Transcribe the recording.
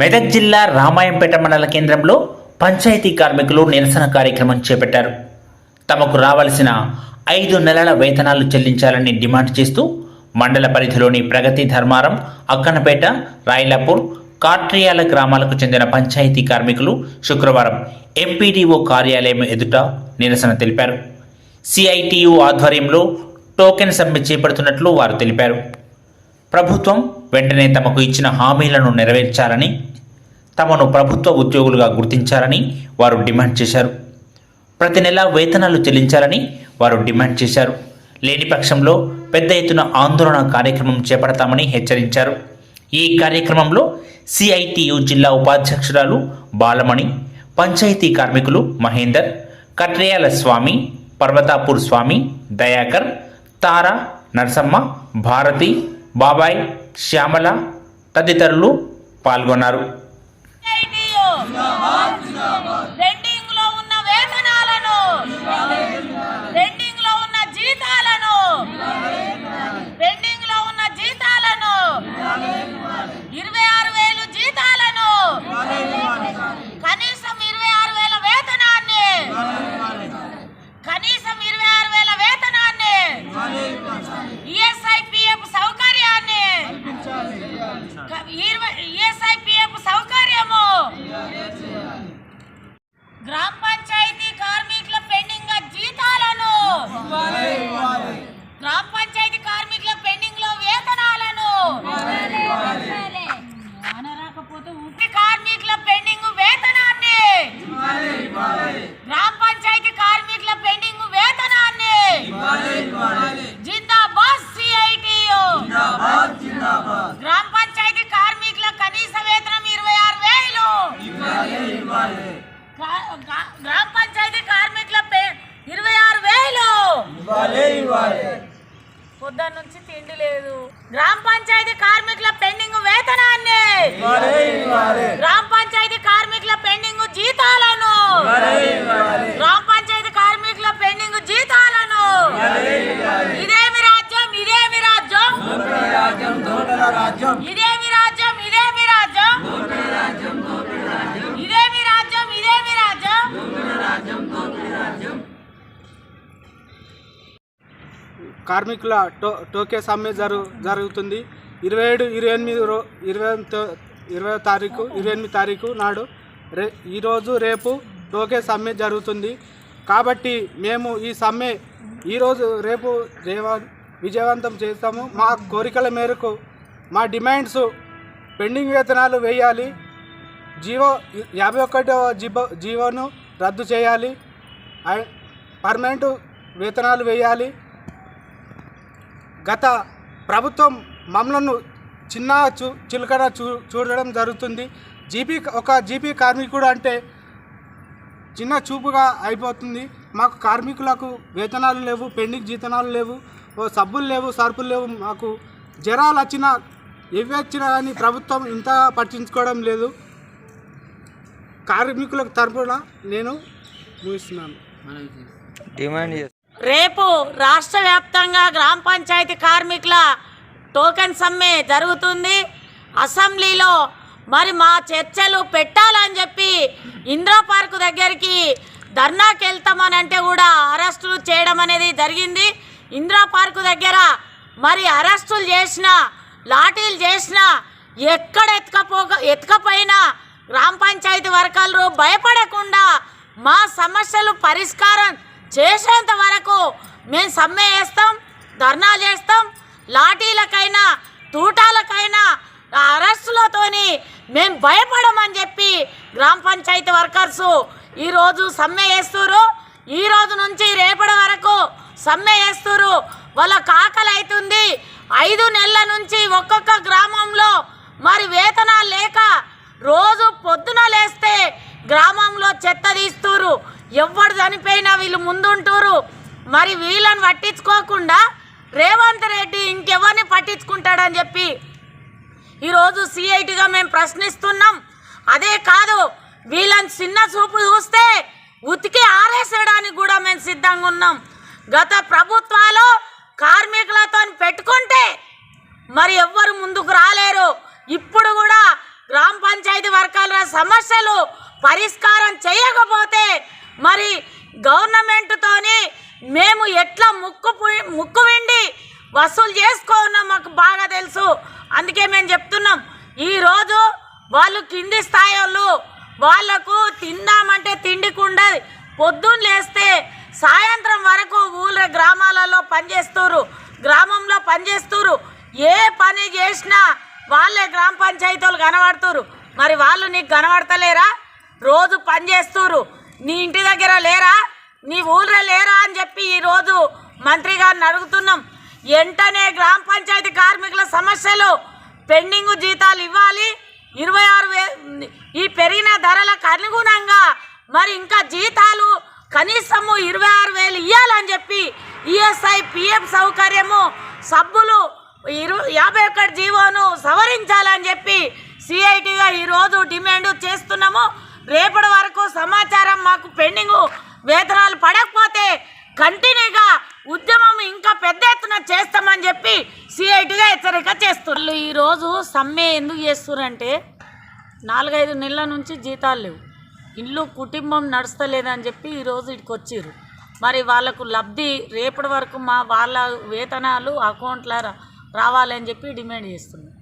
మెదక్ జిల్లా రామాయంపేట మండల కేంద్రంలో పంచాయతీ కార్మికులు నిరసన కార్యక్రమం చేపట్టారు. తమకు రావాల్సిన ఐదు నెలల వేతనాలు చెల్లించాలని డిమాండ్ చేస్తూ మండల పరిధిలోని ప్రగతి ధర్మారం అక్కనపేట రాయలాపూర్ కాట్రియాల గ్రామాలకు చెందిన పంచాయతీ కార్మికులు శుక్రవారం ఎంపీడీఓ కార్యాలయం ఎదుట నిరసన తెలిపారు. సిఐటియు ఆధ్వర్యంలో టోకెన్ సమ్మె చేపడుతున్నట్లు వారు తెలిపారు. ప్రభుత్వం వెంటనే తమకు ఇచ్చిన హామీలను నెరవేర్చాలని తమను ప్రభుత్వ ఉద్యోగులుగా గుర్తించాలని వారు డిమాండ్ చేశారు. ప్రతి నెల వేతనాలు చెల్లించాలని వారు డిమాండ్ చేశారు. లేని పక్షంలో పెద్ద ఎత్తున ఆందోళన కార్యక్రమం చేపడతామని హెచ్చరించారు. ఈ కార్యక్రమంలో సిఐటియు జిల్లా ఉపాధ్యక్షురాలు బాలమణి పంచాయతీ కార్మికులు మహేందర్ కట్రేయాల స్వామి పర్వతాపూర్ స్వామి దయాకర్ తార నరసమ్మ భారతి బాబాయ్ శ్యామల తదితరులు పాల్గొన్నారు ఐటీయు. పెండింగ్లో ఉన్న వేతనాలను పెండింగ్లో ఉన్న జీతాలను పెండింగ్లో ఉన్న జీతాలను ఇరవై ఆరు వేలు జీతాలను కనీసం ఇరవై ఆరు వేల వేతనాన్ని కనీసం ఇరవై ఆరు వేల వేతనాన్ని ఈఎస్ఐ పిఎఫ్ సౌకర్యాన్ని ఈఎస్ఐ పిఎఫ్ సౌకర్యము గ్రామ పంచాయతీ కార్మికుల పెండింగ్ జీతాలను. గ్రామ పంచాయతీ కార్మికుల పెండింగ్లో వేతనాలను. రాకపోతే కార్మికుల పెండింగ్ వేతనాన్ని గ్రామ పంచాయతీ కార్మికుల పెండింగ్ వేతనాన్ని జిందాబాద్ సిఐటియు గ్రామ పంచాయతీ కార్మికుల కనీస వేతనం ఇరవై ఆరు వేలు గ్రా- గ్రా- గ్రామ పంచాయతీ కార్మికుల పే- ఇరవై ఆరు వేలు పొద్దున్న నుంచి తిండి లేదు. గ్రామ పంచాయతీ కార్మికుల పెండింగ్ వేతనాన్ని. గ్రామ పంచాయతీ కార్మికుల పెండింగ్ జీతాలను. గ్రామ కార్మికుల టో టోకే సమ్మె జరు జరుగుతుంది. ఇరవై ఏడు ఇరవై ఎనిమిది రో ఇరవై తో- ఇరవై తారీఖు ఇరవై ఎనిమిది తారీఖు నాడు రే ఈరోజు రేపు టోకే సమ్మె జరుగుతుంది. కాబట్టి మేము ఈ సమ్మె ఈరోజు రేపు రేవ విజయవంతం చేస్తాము. మా కోరికల మేరకు మా డిమాండ్స్ పెండింగ్ వేతనాలు వేయాలి. జీవో యాభై ఒకటో జీవో జీవోను రద్దు చేయాలి. పర్మనెంట్ వేతనాలు వేయాలి. గత ప్రభుత్వం మమ్మలను చిన్న చూ చిలుకన చూ చూడడం జరుగుతుంది. జీపీ ఒక జీపీ కార్మికుడు అంటే చిన్న చూపుగా అయిపోతుంది. మాకు కార్మికులకు వేతనాలు లేవు పెండింగ్ జీతనాలు లేవు ఓ సబ్బులు లేవు సరుపులు లేవు మాకు జ్వరాలు వచ్చినా ఎవి వచ్చినా కానీ ప్రభుత్వం ఇంత పట్టించుకోవడం లేదు. కార్మికులకు తరపున నేను ముగిస్తున్నాను. డిమాండ్ రేపు రాష్ట్ర వ్యాప్తంగా గ్రామ పంచాయతీ కార్మికుల టోకెన్ సమ్మె జరుగుతుంది. అసెంబ్లీలో మరి మా చర్చలు పెట్టాలని చెప్పి ఇందిరా పార్క్ దగ్గరికి ధర్నాకి వెళ్తామని అంటే కూడా అరెస్టులు చేయడం అనేది జరిగింది. ఇందిరా పార్క్ దగ్గర మరి అరెస్టులు చేసిన లాఠీలు చేసిన ఎక్కడ ఎత్తుకపోక ఎత్తుకపోయినా గ్రామ పంచాయతీ వర్గాలు భయపడకుండా మా సమస్యలు పరిష్కారం చేసేంత వరకు మేము సమ్మె చేస్తాం ధర్నా చేస్తాం లాఠీలకైనా తూటాలకైనా అరెస్టులతోని మేము భయపడమని చెప్పి గ్రామ పంచాయతీ వర్కర్స్ ఈరోజు సమ్మె చేస్తున్నారు ఈ రోజు నుంచి రేపటి వరకు సమ్మె చేస్తున్నారు వాళ్ళ కాకలు అవుతుంది ఐదు నెలల నుంచి ఒక్కొక్క గ్రామంలో మరి వేతనాలు లేక రోజు పొద్దున లేస్తే గ్రామంలో చెత్త తీస్తురు ఎవడు చనిపోయినా వీళ్ళు ముందుంటురు మరి వీళ్ళని పట్టించుకోకుండా రేవంత్ రెడ్డి ఇంకెవరిని పట్టించుకుంటాడని చెప్పి ఈరోజు సిఐటిగా మేము ప్రశ్నిస్తున్నాం. అదే కాదు వీళ్ళని చిన్న చూపు చూస్తే ఉతికి ఆరేసేయడానికి కూడా మేము సిద్ధంగా ఉన్నాం. గత ప్రభుత్వాలు కార్మికులతో పెట్టుకుంటే మరి ఎవ్వరు ముందుకు రాలేరు. ఇప్పుడు కూడా గ్రామ పంచాయతీ వర్గాల సమస్యలు పరిష్కారం చేయకపోతే మరి గవర్నమెంట్తోని మేము ఎట్లా ముక్కు ముక్కు విండి వసూలు చేసుకోన్నాం మాకు బాగా తెలుసు. అందుకే మేము చెప్తున్నాం ఈరోజు వాళ్ళు కింది స్థాయి వాళ్ళు వాళ్ళకు తిందామంటే తిండికుండా పొద్దున్న లేస్తే సాయంత్రం వరకు ఊళ్ళ గ్రామాలలో పనిచేస్తారు గ్రామంలో పనిచేస్తారు ఏ పని చేసినా వాళ్ళే గ్రామ పంచాయతీలు కనబడుతురు మరి వాళ్ళు నీకు కనబడతలేరా? రోజు పనిచేస్తురు నీ ఇంటి దగ్గర లేరా? నీ ఊళ్ళో లేరా అని చెప్పి ఈరోజు మంత్రి గారిని అడుగుతున్నాం. వెంటనే గ్రామ పంచాయతీ కార్మికుల సమస్యలు పెండింగ్ జీతాలు ఇవ్వాలి. ఇరవై ఆరు వే ఈ పెరిగిన ధరలకు అనుగుణంగా మరి ఇంకా జీతాలు కనీసము ఇరవై ఆరు వేలు ఇవ్వాలని చెప్పి ఈఎస్ఐ పిఎఫ్ సౌకర్యము సబ్బులు ఇరు యాభై ఒకటి జీవోను సవరించాలని చెప్పి సిఐటిగా ఈరోజు డిమాండ్ చేస్తున్నాము. రేపటి వరకు సమాచారం మాకు పెండింగు వేతనాలు పడకపోతే కంటిన్యూగా ఉద్యమం ఇంకా పెద్ద ఎత్తున చేస్తామని చెప్పి సిఐటిగా హెచ్చరిక చేస్తున్నారు. ఈరోజు సమ్మె ఎందుకు చేస్తున్నారంటే నాలుగైదు నెలల నుంచి జీతాలు లేవు. ఇల్లు కుటుంబం నడుస్తలేదని చెప్పి ఈరోజు ఇక్కడికి వచ్చిర్రు. మరి వాళ్ళకు లబ్ధి రేపటి వరకు మా వాళ్ళ వేతనాలు అకౌంట్ల రా- రావాలని చెప్పి డిమాండ్ చేస్తున్నాం